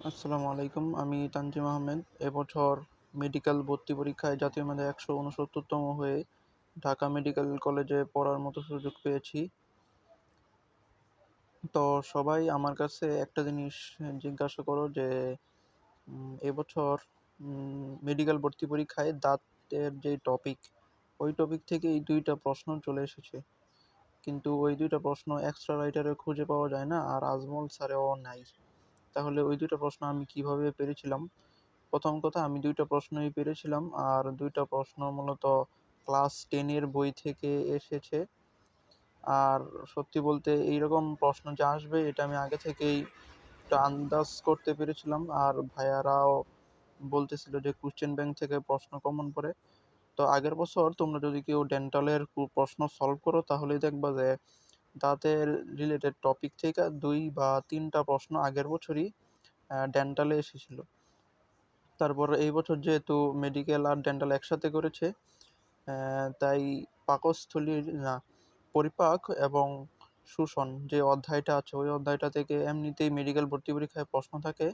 আসসালামু আলাইকুম, আমি তানজিম আহমেদ। এবছর মেডিকেল ভর্তি পরীক্ষায় জাতীয় মেধায় একশো উনসত্তরতম হয়ে ঢাকা মেডিকেল কলেজে পড়ার মতো সুযোগ পেয়েছি। তো সবাই আমার কাছে একটা জিনিস জিজ্ঞাসা করো যে এবছর মেডিকেল ভর্তি পরীক্ষায় দাঁতের যে টপিক ওই টপিক থেকে এই দুইটা প্রশ্ন চলে এসেছে। কিন্তু ওই দুইটা প্রশ্ন এক্সট্রা রাইটারে খুঁজে পাওয়া যায় না, আর আজমল স্যারেও নাই। তাহলে ওই দুইটা প্রশ্ন আমি কীভাবে পেরেছিলাম? প্রথম কথা, আমি দুইটা প্রশ্নই পেরেছিলাম। আর দুইটা প্রশ্ন মূলত ক্লাস টেনের বই থেকে এসেছে। আর সত্যি বলতে এইরকম প্রশ্ন যে আসবে, এটা আমি আগে থেকেই আন্দাজ করতে পেরেছিলাম। আর ভাইয়ারাও বলতেছিল যে কোশ্চেন ব্যাংক থেকে প্রশ্ন কমন পড়ে। তো আগের বছর তোমরা যদি কেউ ডেন্টালের প্রশ্ন সলভ করো, তাহলেই দেখবা যে দাঁতের রিলেটেড টপিক থেকে দুই বা তিনটা প্রশ্ন আগের বছরই ডেন্টালে এসেছিল। তারপর এই বছর যেহেতু মেডিকেল আর ডেন্টাল একসাথে করেছে তাই পাকস্থলীর, না, পরিপাক এবং শোষণ যে অধ্যায়টা আছে, ওই অধ্যায়টা থেকে এমনিতেই মেডিকেল ভর্তি পরীক্ষায় প্রশ্ন থাকে।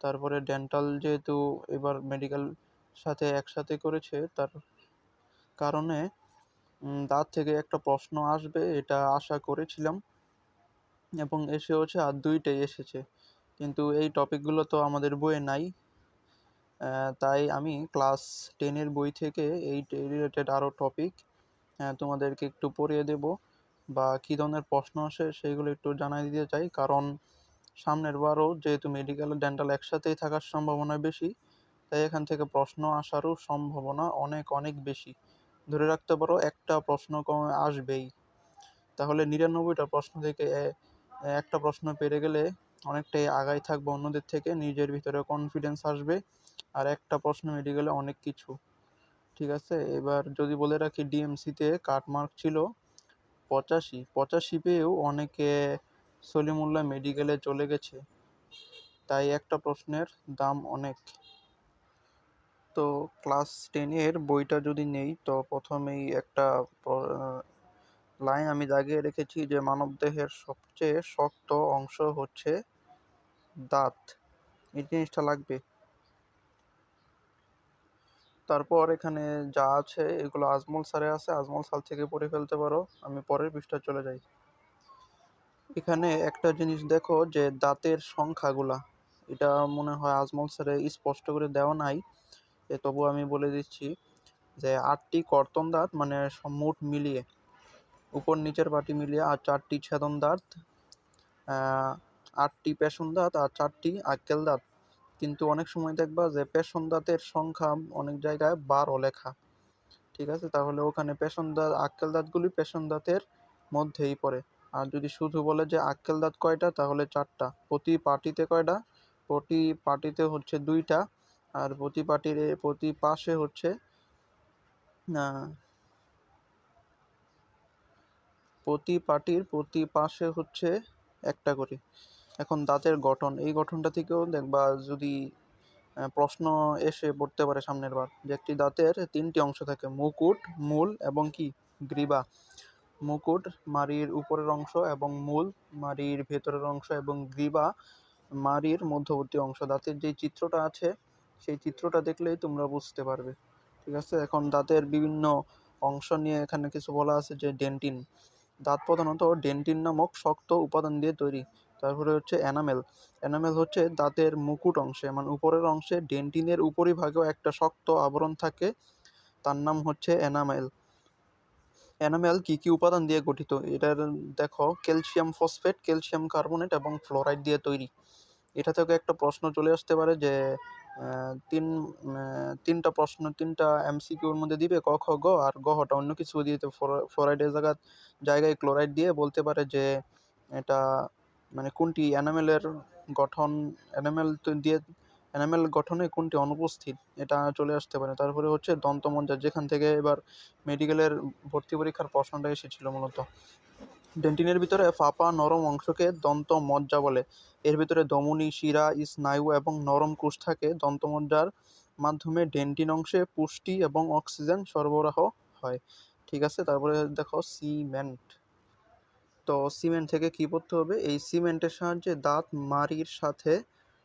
তারপরে ডেন্টাল যেহেতু এবার মেডিকেল সাথে একসাথে করেছে, তার কারণে দাঁত থেকে একটা প্রশ্ন আসবে, এটা আশা করেছিলাম। এবং এসেওছে আর দুইটাই এসেছে। কিন্তু এই টপিকগুলো তো আমাদের বইয়ে নাই। তাই আমি ক্লাস টেনের বই থেকে এই রিলেটেড আরও টপিক তোমাদেরকে একটু পড়িয়ে দেব। বা কী ধরনের প্রশ্ন আসে সেইগুলো একটু জানাই দিতে চাই। কারণ সামনের বারও যেহেতু মেডিকেল ডেন্টাল একসাথেই থাকার সম্ভাবনা বেশি, তাই এখান থেকে প্রশ্ন আসারও সম্ভাবনা অনেক অনেক বেশি। ধরে রাখতে পারো, একটা প্রশ্ন কমে আসবেই। তাহলে নিরানব্বইটা প্রশ্ন থেকে একটা প্রশ্ন পেরে গেলে অনেকটাই আগাই থাকব অন্যদের থেকে, নিজের ভিতরে কনফিডেন্স আসবে, আর একটা প্রশ্ন মেডিকেলে অনেক কিছু। ঠিক আছে? এবার যদি বলে রাখি ডিএমসিতে কাটমার্ক ছিল পঁচাশি পঁচাশি পেয়েও অনেকে সলিমুল্লাহ মেডিকেলে চলে গেছে। তাই একটা প্রশ্নের দাম অনেক। তো ক্লাস টেনের বইটা যদি নেই, তো প্রথমেই একটা লাইন আমি দাগিয়ে রেখেছি যে মানবদেহের সবচেয়ে শক্ত অংশ হচ্ছে দাঁত। এই জিনিসটা লাগবে। তারপর এখানে যা আছে, এগুলো আজমল স্যারে আছে, আজমল স্যার থেকে পড়ে ফেলতে পারো, আমি পরের পৃষ্ঠা চলে যাই। এখানে একটা জিনিস দেখো যে দাঁতের সংখ্যাগুলা, এটা মনে হয় আজমল স্যারে স্পষ্ট করে দেওয়া নাই। তবু আমি বলে দিচ্ছি যে আটটি কর্তন দাঁত মানে মোট মিলিয়ে, উপর নিচের পাটি মিলিয়ে আর চারটি ছেদন দাঁত আটটি পেশন দাঁত আর চারটি আক্কেল দাঁত কিন্তু অনেক সময় দেখবা যে পেশন দাঁতের সংখ্যা অনেক জায়গায় বারো লেখা। ঠিক আছে? তাহলে ওখানে পেশন দাঁত আক্কেল দাঁতগুলি পেশন দাঁতের মধ্যেই পড়ে। আর যদি শুধু বলে যে আক্কেল দাঁত কয়টা, তাহলে চারটা। প্রতি পাটিতে কয়টা? প্রতি পাটিতে হচ্ছে দুইটা। আর প্রতি পাটির প্রতি পাশে হচ্ছে প্রতি পাটির প্রতি পাশে হচ্ছে একটা করে। এখন দাঁতের গঠন, এই গঠনটা থেকেও দেখবা যদি প্রশ্ন এসে পড়তে পারে সামনের বার যে একটি দাঁতের তিনটি অংশ থাকে, মুকুট, মূল এবং কি? গ্রীবা। মুকুট মাড়ির উপরের অংশ এবং মূল মাড়ির ভেতরের অংশ এবং গ্রীবা মাড়ির মধ্যবর্তী অংশ। দাঁতের যে চিত্রটা আছে সেই চিত্রটা দেখলেই তোমরা বুঝতে পারবে। ঠিক আছে? এখন দাঁতের বিভিন্ন অংশ নিয়ে এখানে কিছু বলা আছে যে ডেন্টিন। দাঁত প্রধানত ডেন্টিন নামক শক্ত উপাদান দিয়ে তৈরি। তারপরে হচ্ছে এনামেল। এনামেল হচ্ছে দাঁতের মুকুট অংশে মানে উপরের অংশে ডেন্টিনের উপরিভাগেও একটা শক্ত আবরণ থাকে। তার নাম হচ্ছে এনামেল। এনামেল কি কি উপাদান দিয়ে গঠিত? এটার দেখো, ক্যালসিয়াম ফসফেট, ক্যালসিয়াম কার্বনেট এবং ফ্লোরাইড দিয়ে তৈরি। এটা থেকে একটা প্রশ্ন চলে আসতে পারে যে তিন তিনটা প্রশ্ন, তিনটা এমসিকিউর মধ্যে দিবে, ক, খ, গ আর গহটা অন্য কিছু দিয়ে দিতে ফ্লোরাইডের জায়গা জায়গায় ক্লোরাইড দিয়ে বলতে পারে যে এটা মানে কোনটি এনামেলের গঠন, এনামেল দিয়ে, এনামেল গঠনে কোনটি অনুপস্থিত, এটা চলে আসতে পারে। তারপরে হচ্ছে দন্তমজ্জা, যেখান থেকে এবার মেডিকেলের ভর্তি পরীক্ষার প্রশ্নটা এসেছিল মূলত। ডেন্টিনের ভিতরে ফাঁপা নরম অংশকে দন্ত মজ্জা বলে। এর ভিতরে ধমনী, শিরা, স্নায়ু এবং নরম কোষ থাকে। দন্তমজ্জার মাধ্যমে ডেন্টিন অংশে পুষ্টি এবং অক্সিজেন সরবরাহ হয়। ঠিক আছে, তারপরে দেখো সিমেন্ট। তো সিমেন্ট থেকে কি করতে হবে? এই সিমেন্টের সাহায্যে দাঁত মারির সাথে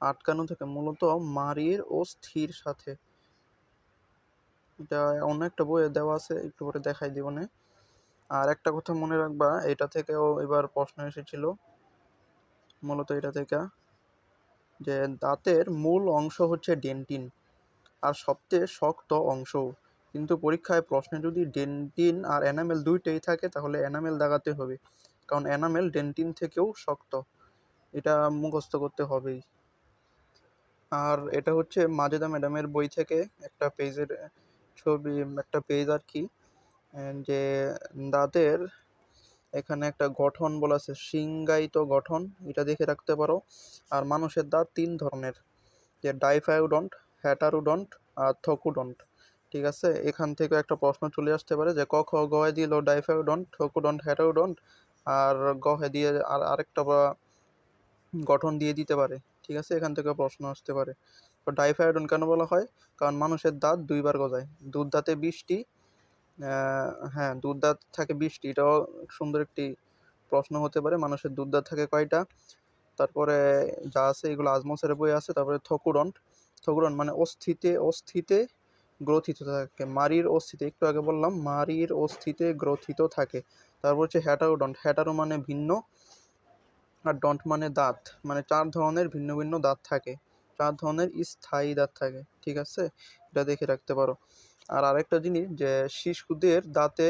আটকানো থাকে, মূলত মারির ও স্থির সাথে। এটা অন্য একটা বইয়ে দেওয়া আছে, একটু পরে দেখাই দিব না। আর একটা কথা মনে রাখবা, এটা থেকেও এবার প্রশ্ন এসেছিল, মূলত এটা থেকে, যে দাঁতের মূল অংশ হচ্ছে ডেন্টিন, আর সবচেয়ে শক্ত অংশও কিন্তু পরীক্ষায় প্রশ্নে যদি ডেন্টিন আর এনামেল দুইটাই থাকে, তাহলে এনামেল দাগাতে হবে, কারণ এনামেল ডেন্টিন থেকেও শক্ত, এটা মুখস্থ করতে হবেই। আর এটা হচ্ছে মাজেদা ম্যাডামের বই থেকে, একটা পেজের ছবি, একটা পেজ আর কি যে দাঁতের এখানে একটা গঠন বলা আছে সিংগায়িত গঠন। এটা দেখে রাখতে পারো। আর মানুষের দাঁত তিন ধরনের, যে ডাইফাইউডন্ট হ্যাটারুডন্ট আর থকুডন্ট। ঠিক আছে? এখান থেকে একটা প্রশ্ন চলে আসতে পারে যে, ক খ গয়ে দিল ডাইফাইউডন্ট থকুডন্ট, হ্যাটারুডন্ট? আর গহে দিয়ে আর আরেকটা গঠন দিয়ে দিতে পারে। ঠিক আছে? এখান থেকে প্রশ্ন আসতে পারে। তো ডাইফাইডন কেন বলা হয়? কারণ মানুষের দাঁত দুইবার গজায়। দুধ দাঁতে বিশটি হ্যাঁ দুধ দাঁত থাকে বিশটি এটাও সুন্দর একটি প্রশ্ন হতে পারে। মানুষের দুধ দাঁত থাকে কয়টা? তারপরে যা আছে এগুলো আজমসের বই আছে, তারপরে থকুডন্ট থকুডন্ট মানে অস্থিতে অস্থিতে গ্রথিত থাকে। মারির অস্থিতে, একটু আগে বললাম মারির অস্থিতে গ্রথিত থাকে। তারপর হচ্ছে হ্যাটারোডন্ট। হ্যাটারো মানে ভিন্ন আর ডন্ট মানে দাঁত। মানে চার ধরনের ভিন্ন ভিন্ন দাঁত থাকে। চার ধরনের স্থায়ী দাঁত থাকে। ঠিক আছে? এটা দেখে রাখতে পারো। আর আরেকটা জিনিস যে শিশুদের দাঁতে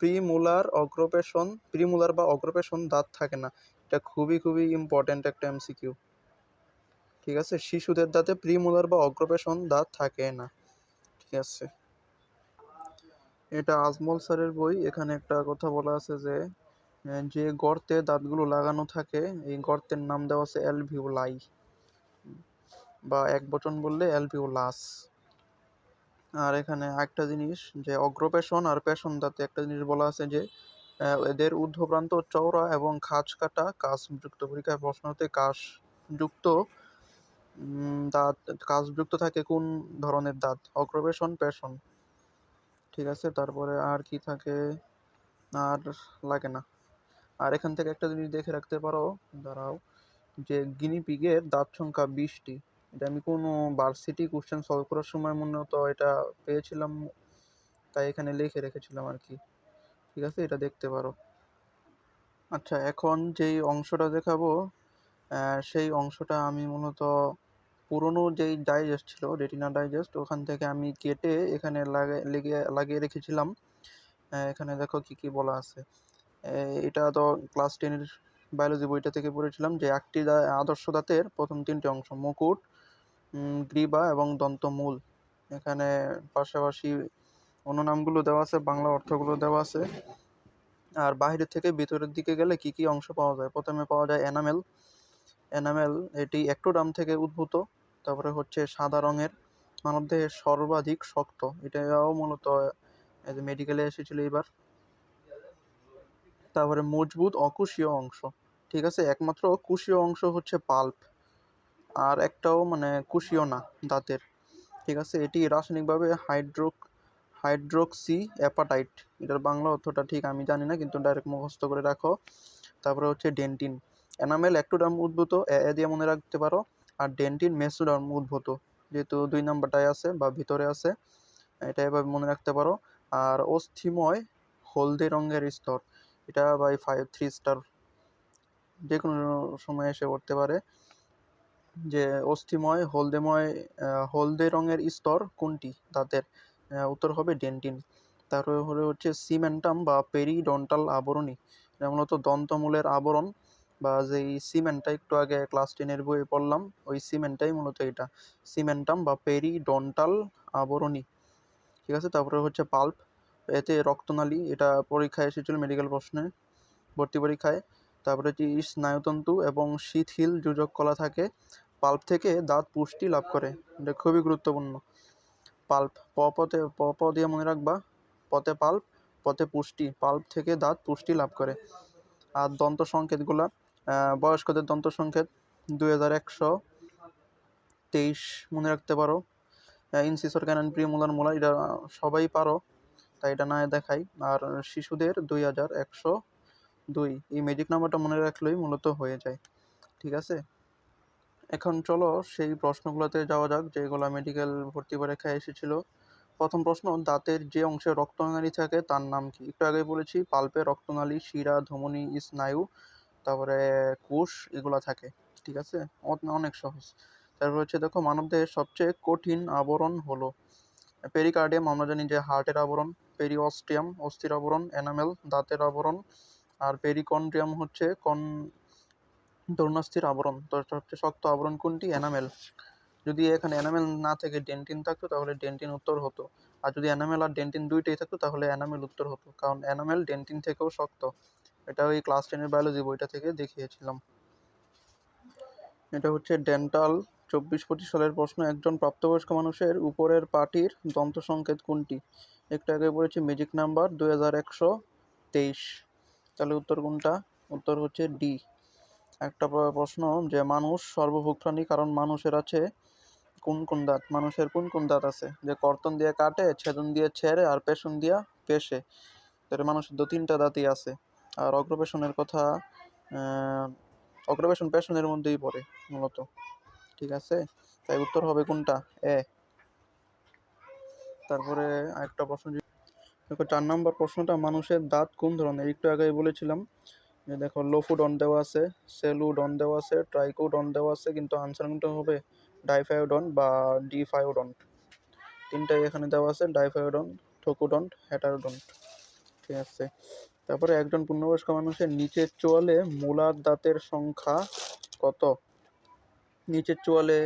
প্রিমুলার অগ্রপেশন প্রিমুলার বা অগ্রপেশন দাঁত থাকে না। এটা খুবই খুবই ইম্পর্ট্যান্ট একটা এমসিকিউ ঠিক আছে? শিশুদের দাঁতে প্রিমুলার বা অগ্রপেশন দাঁত থাকে না। ঠিক আছে? এটা আজমল স্যারের বই। এখানে একটা কথা বলা আছে যে যে গর্তে দাঁতগুলো লাগানো থাকে, এই গর্তের নাম দেওয়া আছে অ্যালভিওলাই। বা এক বচন বললে অ্যালভিওলাস। আর এখানে একটা জিনিস যে অগ্রপেশন আর পেশন দাঁতে একটা জিনিস বলা আছে যে এদের ঊর্ধ্বপ্রান্ত চওড়া এবং খাঁজ কাটা কাঁচযুক্ত পরীক্ষায় প্রশ্ন হতে কাঁচযুক্ত দাঁত কাঁচযুক্ত থাকে কোন ধরনের দাঁত? অগ্রপেশন, পেশন। ঠিক আছে, তারপরে আর কি থাকে? আর লাগে না। আর এখান থেকে একটা জিনিস দেখে রাখতে পারো, দাঁড়াও, যে গিনিপিগের দাঁত সংখ্যা বিশটি। এটা আমি কোনো ভার্সিটি কোশ্চেন সলভ করার সময় মূলত এটা পেয়েছিলাম, তাই এখানে লিখে রেখেছিলাম আর কি। ঠিক আছে, এটা দেখতে পারো। আচ্ছা এখন যেই অংশটা দেখাবো সেই অংশটা আমি মূলত পুরনো যেই ডাইজেস্ট ছিল রেটিনা ডাইজেস্ট ওখান থেকে আমি কেটে এখানে লাগিয়ে লাগিয়ে রেখেছিলাম। এখানে দেখো কি কি বলা আছে। এটা তো ক্লাস টেনের বায়োলজি বইটা থেকে পড়েছিলাম যে একটি আদর্শ দাঁতের প্রথম তিনটি অংশ, মুকুট গ্রীবা এবং দন্তমূল। এখানে পাশাপাশি অন্য নামগুলো দেওয়া আছে, বাংলা অর্থগুলো দেওয়া আছে। আর বাইরে থেকে ভিতরের দিকে গেলে কি কি অংশ পাওয়া যায়? প্রথমে পাওয়া যায় এনামেল এনামেল এটি একটোডাম থেকে উদ্ভূত, তারপরে হচ্ছে সাদা রঙের মানবদেহের সর্বাধিক শক্ত। এটাও মূলত মেডিকেলে এসেছিল এবার তারপরে মজবুত অকুশীয় অংশ। ঠিক আছে? একমাত্র কুশীয় অংশ হচ্ছে পাল্প। আর একটাও মানে কুশিও না দাঁতের। ঠিক আছে? এটি রাসায়নিকভাবে হাইড্রোক হাইড্রোক্সি অ্যাপাটাইট। এটার বাংলা অর্থটা ঠিক আমি জানি না, কিন্তু ডাইরেক্ট মুখস্থ করে রাখো। তারপরে হচ্ছে ডেন্টিন। এনামেল একটুডাম উদ্ভূত, এ দিয়ে মনে রাখতে পারো। আর ডেন্টিন মেসুডাম উদ্ভূত, যেহেতু দুই নাম্বারটায় আছে বা ভিতরে আছে, এটা এভাবে মনে রাখতে পারো। আর অস্থিময় হলদে রঙের স্তর, এটা বাই ফাইভ থ্রি স্টার যে কোনো সময় এসে পড়তে পারে। যে অস্থিময়, হলদেময় হলদে রঙের স্তর কোনটি? দাঁতের উত্তর হবে ডেন্টিন। তারপরে হচ্ছে সিমেন্টাম বা পেরিডন্টাল আবরণী। এটা মূলত দন্তমূলের আবরণ বা যেই সিমেন্টটা একটু আগে ক্লাস টেনের বইয়ে পড়লাম, ওই সিমেন্টটাই মূলত এটা। সিমেন্টাম বা পেরিডন্টাল আবরণী। ঠিক আছে? তারপরে হচ্ছে পাল্প। এতে রক্তনালী, এটা পরীক্ষায় এসেছিল মেডিকেল প্রশ্নে, ভর্তি পরীক্ষায়। তারপরে হচ্ছে স্নায়ুতন্তু এবং শিথিল যোজক কলা থাকে। পাল্প থেকে দাঁত পুষ্টি লাভ করে। এটা খুবই গুরুত্বপূর্ণ। পাল্প, প পতে প প দিয়ে মনে রাখবা, পথে পাল্প, পথে পুষ্টি, পাল্প থেকে দাঁত পুষ্টি লাভ করে। আর দন্ত সংকেতগুলা বয়স্কদের দন্ত সংকেত, দুই হাজার একশো তেইশ মনে রাখতে পারো। ইনসিসর, ক্যানন প্রিমোলার মোলার এটা সবাই পারো, তাই এটা না দেখাই। আর শিশুদের দুই হাজার একশো দুই, এই ম্যাজিক নাম্বারটা মনে রাখলেই মূলত হয়ে যায়। ঠিক আছে? এখন চলো সেই প্রশ্নগুলোতে যাওয়া যাক, যেগুলো মেডিকেল ভর্তি পরীক্ষায় এসেছিল। প্রথম প্রশ্ন, দাঁতের যে অংশে রক্তনালী থাকে তার নাম কি? একটু আগে বলেছি, পাল্পে রক্তনালী, শিরা, ধমনী, স্নায়ু, তারপরে কোষ, এগুলো থাকে, ঠিক আছে? অনেক সহজ। তারপর হচ্ছে দেখো, মানবদেহের সবচেয়ে কঠিন আবরণ হলো পেরিকার্ডিয়াম আমরা জানি যে হার্টের আবরণ পেরিঅস্টিয়াম অস্থির আবরণ এনামেল দাঁতের আবরণ, আর পেরিকন্ড্রিয়াম হচ্ছে কন দর্ণাস্থির আবরণ। তো সবচেয়ে শক্ত আবরণ কোনটি? এনামেল। যদি এখানে এনামেল না থেকে, ডেন্টিন থাকতো, তাহলে ডেন্টিন উত্তর হতো। আর যদি এনামেল আর ডেন্টিন দুইটাই থাকতো, তাহলে এনামেল উত্তর হতো। কারণ এনামেল ডেন্টিন থেকেও শক্ত। এটা ওই ক্লাস টেনের বায়োলজি বইটা থেকে দেখিয়েছিলাম। এটা হচ্ছে ডেন্টাল। চব্বিশ পঁচিশ সালের প্রশ্ন, একজন প্রাপ্তবয়স্ক মানুষের উপরের পাটির দন্ত সংকেত কোনটি? একটু আগে বলেছি ম্যাজিক নাম্বার দুই হাজার একশো তেইশ। তাহলে উত্তর কোনটা? উত্তর হচ্ছে ডি। একটা প্রশ্ন যে মানুষ সর্বভোগ প্রাণী কারণ মানুষের আছে কোন কোন দাঁত? মানুষের কোন কোন দাঁত আছে? যে কর্তন দিয়ে কাটে, ছেদন দিয়ে ছেড়ে আর পেশন দিয়া পেশে তাহলে মানুষের দু, তিনটা দাঁতই আছে। আর অগ্রপেশনের কথা অগ্রপেশন পেছনের মধ্যেই পড়ে মূলত। ঠিক আছে? তাই উত্তর হবে কোনটা? এ। তারপরে আরেকটা প্রশ্ন চার নম্বর প্রশ্নটা, মানুষের দাঁত কোন ধরনের? একটু আগে বলেছিলাম দেখো লোফুডন দেওয়া আছে সেলুডন দেওয়া আছে ট্রাইকোডন দেওয়া আছে, কিন্তু আনসার কোনটা হবে ডাইফায়োডন বা ডিফায়োডন তিনটাই এখানে দেওয়া আছে ডাইফায়োডন ঠোকোডন হেটারোডন ঠিক আছে? তারপরে একজন পূর্ণবয়স্ক মানুষের নিচের চোয়ালে মোলার দাঁতের সংখ্যা কত? নিচের চোয়ালে,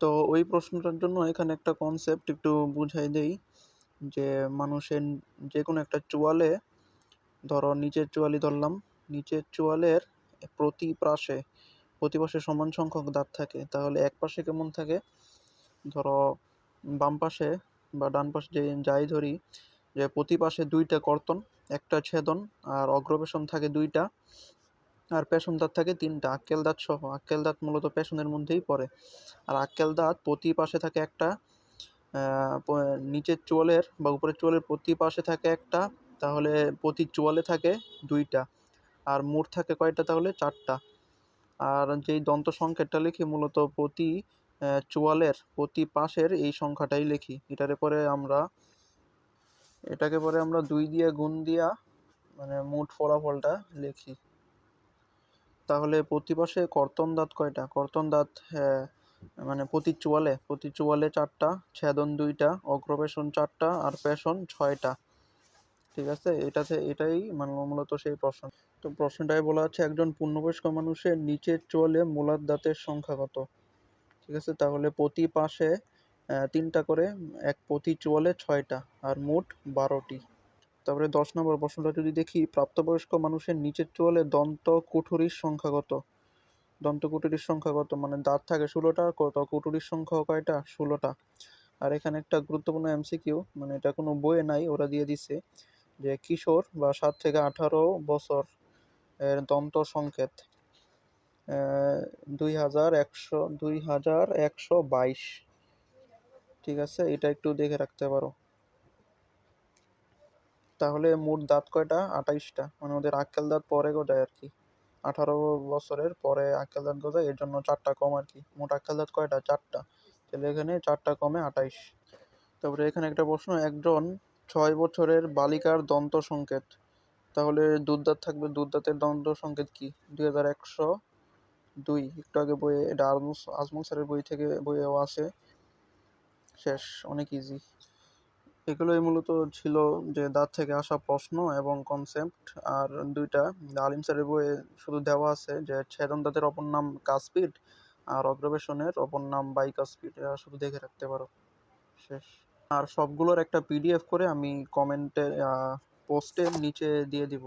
তো ওই প্রশ্নটার জন্য এখানে একটা কনসেপ্ট একটু বুঝাই দেই, যে মানুষের যে কোনো একটা চোয়ালে ধরো নিচের চোয়ালি ধরলাম। নিচের চোয়ালের প্রতি পাশে প্রতি পাশে সমান সংখ্যক দাঁত থাকে। তাহলে এক পাশে কেমন থাকে? ধরো বাম পাশে বা ডান পাশে যে যাই ধরি, যে প্রতি পাশে দুইটা কর্তন, একটা ছেদন আর অগ্রপেশন থাকে দুইটা আর পেছন দাঁত থাকে তিনটা। আক্কেল দাঁত সহ, আক্কেল দাঁত মূলত পেশনের মধ্যেই পড়ে। আর আক্কেল দাঁত প্রতি পাশে থাকে একটা নিচের চোয়ালের বা উপরের চোয়ালের প্রতি পাশে থাকে একটা তাহলে প্রতি চোয়ালে থাকে দুইটা, আর মোট থাকে কয়টা তাহলে? চারটা। আর যেই দন্ত সংখ্যাটা লিখি, মূলত প্রতি চোয়ালের প্রতি পাশের এই সংখ্যাটাই লিখি। এটারে পরে আমরা, এটাকে পরে আমরা দুই দিয়ে গুণ দিয়া মানে মোট ফলাফলটা লিখি। তাহলে প্রতি পাশে কর্তন দাঁত কয়টা? কর্তন দাঁত মানে প্রতি চোয়ালে প্রতি চোয়ালে চারটা, ছেদন দুইটা অগ্রপেশন চারটা, আর পেশন ছয়টা। ঠিক আছে? এটাতে, এটাই মানে মূলত সেই প্রশ্ন। তো প্রশ্নটাই বলা আছে, একজন পূর্ণবয়স্ক মানুষের নিচের চোয়ালে মোলার দাঁতের সংখ্যা কত? ঠিক আছে? তাহলে প্রতি পাশে তিনটা করে, এক প্রতি চোয়ালে ছয়টা, আর মোট বারোটি। তারপরে দশ নম্বর প্রশ্নটা যদি দেখি, প্রাপ্তবয়স্ক মানুষের নিচের চোয়ালে দন্ত কুঠুরির সংখ্যা কত? দন্ত কুঠুরির সংখ্যা কত? মানে দাঁত থাকে ষোলোটা, কত? কুঠুরির সংখ্যা কয়টা? ষোলোটা। আর এখানে একটা গুরুত্বপূর্ণ এমসিকিউ মানে এটা কোনো বইয়ে নাই, ওরা দিয়ে দিছে। যে কিশোর বা সাত থেকে আঠারো বছর এর দন্ত সংকেত দুই হাজার একশো, দুই হাজার একশো বাইশ। ঠিক আছে? এটা একটু দেখে রাখতে পারো। তাহলে মোট দাঁত কয়টা? আঠাইশটা। মানে ওদের আক্কেল দাঁত পরে গজায় আর কি। আঠারো বছরের পরে আক্কেল দাঁত গজায়, এর জন্য চারটা কম আর কি। মোট আক্কেল দাঁত কয়টা? চারটা। তাহলে এখানে চারটা কমে আঠাইশ। তারপরে এখানে একটা প্রশ্ন, একজন ছয় বছরের বালিকার দন্ত সংকেত। তাহলে দুধ দাঁত থাকবে দুধ দাঁতের দন্ত সংকেত কি? দুই হাজার একশো দুই। একটু আগে বইয়ে এটা আজমল আজমল স্যারের বই থেকে, বইয়েও আছে শেষ, অনেক ইজি এগুলোই মূলত ছিল যে দাঁত থেকে আসা প্রশ্ন এবং কনসেপ্ট আর দুইটা, আলিম স্যারের বইয়ে শুধু দেওয়া আছে যে ছেদন দাঁতের অপর নাম কাসপিড আর অগ্রবেশনের অপর নাম বাইকাসপিড। এরা শুধু দেখে রাখতে পারো। শেষ। আর সবগুলোর একটা পিডিএফ করে আমি কমেন্টে পোস্টের নিচে দিয়ে দিব।